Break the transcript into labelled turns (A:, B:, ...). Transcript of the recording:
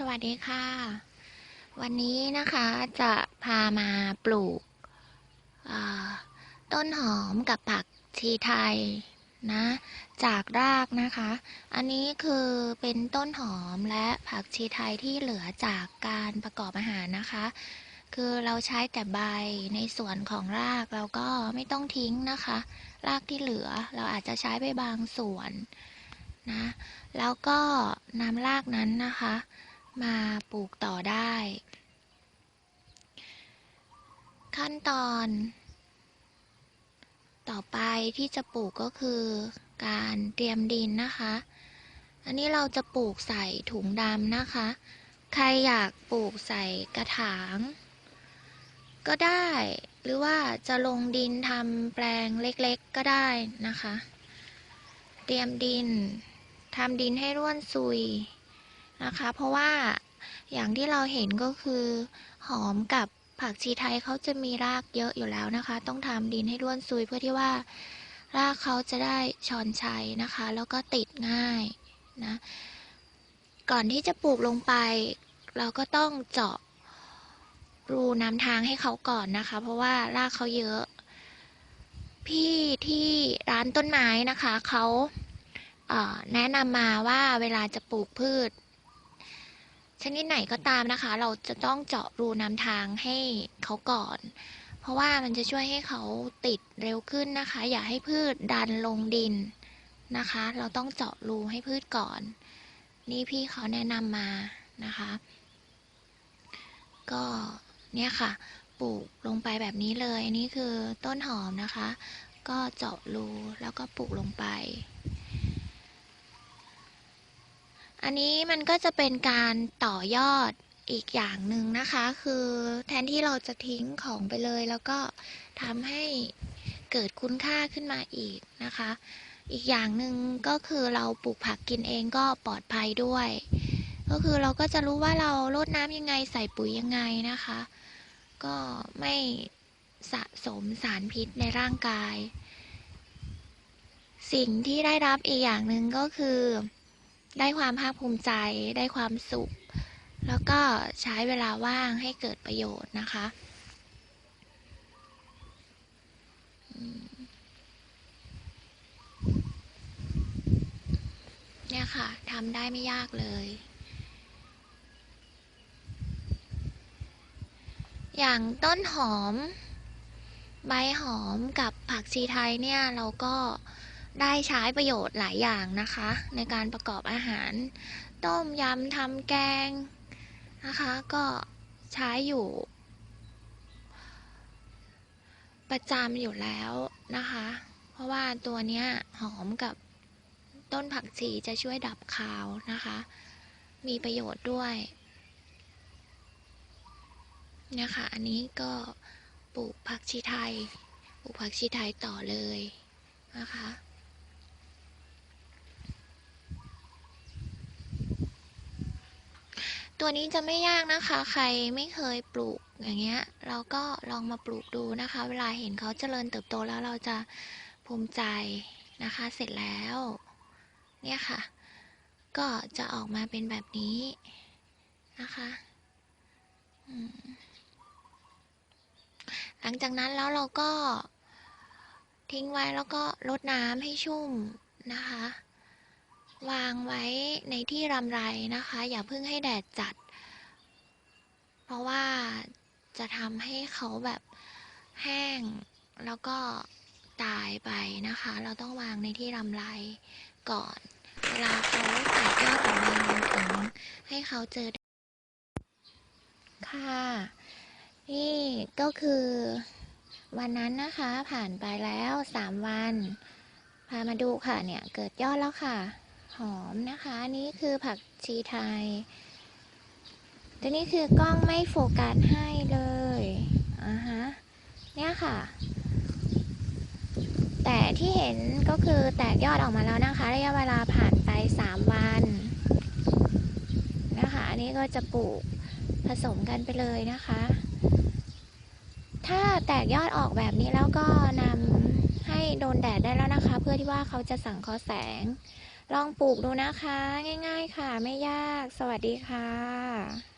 A: สวัสดีค่ะ วันนี้นะคะจะพามาปลูกต้นหอมกับผักชีไทยนะ จากรากนะคะ อันนี้คือเป็นต้นหอมและผักชีไทยที่เหลือจากการประกอบอาหารนะคะ คือเราใช้แต่ใบในส่วนของรากเราก็ไม่ต้องทิ้งนะคะ รากที่เหลือเราอาจจะใช้ไปบางส่วนนะ แล้วก็นำรากนั้นนะคะ มาปลูกต่อได้ ขั้นตอน ต่อไปที่จะปลูกก็คือการเตรียมดินนะคะ อันนี้เราจะปลูกใส่ถุงดำนะคะ ใครอยากปลูกใส่กระถาง ก็ได้หรือว่าจะลงดินทำแปลงเล็กๆก็ได้นะคะ เตรียมดินทำดินให้ร่วนซุย นะคะ เพราะว่าอย่างที่เราเห็นก็คือหอมกับผักชีไทยเขาจะมีรากเยอะอยู่แล้วนะคะ ต้องทำดินให้ร่วนซุยเพื่อที่ว่า รากเขาจะได้ชอนชัยนะคะ แล้วก็ติดง่ายนะก่อนที่จะปลูกลงไป เราก็ต้องเจาะรูน้ำทางให้เขาก่อนนะคะ เพราะว่ารากเขาเยอะ พี่ที่ร้านต้นไม้นะคะเขาแนะนำมาว่าเวลาจะปลูกพืช ชนิดไหนก็ตามนะคะ เราจะต้องเจาะรูนำทางให้เขาก่อน เพราะว่ามันจะช่วยให้เขาติดเร็วขึ้นนะคะ อย่าให้พืชดันลงดินนะคะ เราต้องเจาะรูให้พืชก่อน นี่พี่เขาแนะนำมานะคะ ก็เนี่ยค่ะ ปลูกลงไปแบบนี้เลย อันนี้คือต้นหอมนะคะ ก็เจาะรูแล้วก็ปลูกลงไป อันนี้มันก็จะเป็นการต่อยอดอีกอย่างหนึ่งนะคะ คือแทนที่เราจะทิ้งของไปเลย แล้วก็ทำให้เกิดคุณค่าขึ้นมาอีกนะคะ อีกอย่างหนึ่งก็คือเราปลูกผักกินเองก็ปลอดภัยด้วย ก็คือเราก็จะรู้ว่าเรารดน้ำยังไงใส่ปุ๋ยยังไงนะคะ ก็ไม่สะสมสารพิษในร่างกาย สิ่งที่ได้รับอีกอย่างหนึ่งก็คือ ได้ความภาคภูมิใจ ได้ความสุข แล้วก็ใช้เวลาว่างให้เกิดประโยชน์นะคะเนี่ยค่ะทำได้ไม่ยากเลย อย่างต้นหอม ใบหอมกับผักชีไทยเนี่ยเราก็ ได้ใช้ประโยชน์หลายอย่างนะคะ ในการประกอบอาหาร ต้มยำทำแกงนะคะ ก็ใช้อยู่ ประจำอยู่แล้วนะคะ เพราะว่าตัวเนี้ยหอมกับต้นผักชีจะช่วยดับคาวนะคะ มีประโยชน์ด้วยนี่ยค่ะอันนี้ก็ปลูกผักชีไทย ปลูกผักชีไทยต่อเลยนะคะ ตัวนี้จะไม่ยากนะคะ ใครไม่เคยปลูกอย่างเงี้ย เราก็ลองมาปลูกดูนะคะ เวลาเห็นเขาเจริญเติบโตแล้วเราจะภูมิใจนะคะ เสร็จแล้ว เนี่ยค่ะ ก็จะออกมาเป็นแบบนี้นะคะหลังจากนั้นแล้วเราก็ทิ้งไว้แล้วก็รดน้ำให้ชุ่มนะคะ วางไว้ในที่รำไรนะคะ อย่าเพิ่งให้แดดจัด เพราะว่าจะทำให้เขาแบบแห้งแล้วก็ตายไปนะคะ เราต้องวางในที่รำไรก่อน เวลาเขาแตกยอดออกมาเราถึงให้เขาเจอ ค่ะ นี่ก็คือ วันนั้นนะคะผ่านไปแล้วสามวัน พามาดูค่ะเนี่ย เกิดยอดแล้วค่ะ หอมนะคะอันนี่คือผักชีไทยตัวนี้คือกล้องไม่โฟกัสให้เลยอ่าฮะเนี่ยค่ะ แต่ที่เห็นก็คือแตกยอดออกมาแล้วนะคะระยะเวลาผ่านไปสามวันนะคะอันนี้ก็จะปลูกผสมกันไปเลยนะคะ ถ้าแตกยอดออกแบบนี้แล้วก็นำให้โดนแดดได้แล้วนะคะ เพื่อที่ว่าเขาจะสังเคราะห์แสง ลองปลูกดูนะคะ ง่าย ๆ ค่ะ ไม่ยาก สวัสดีค่ะ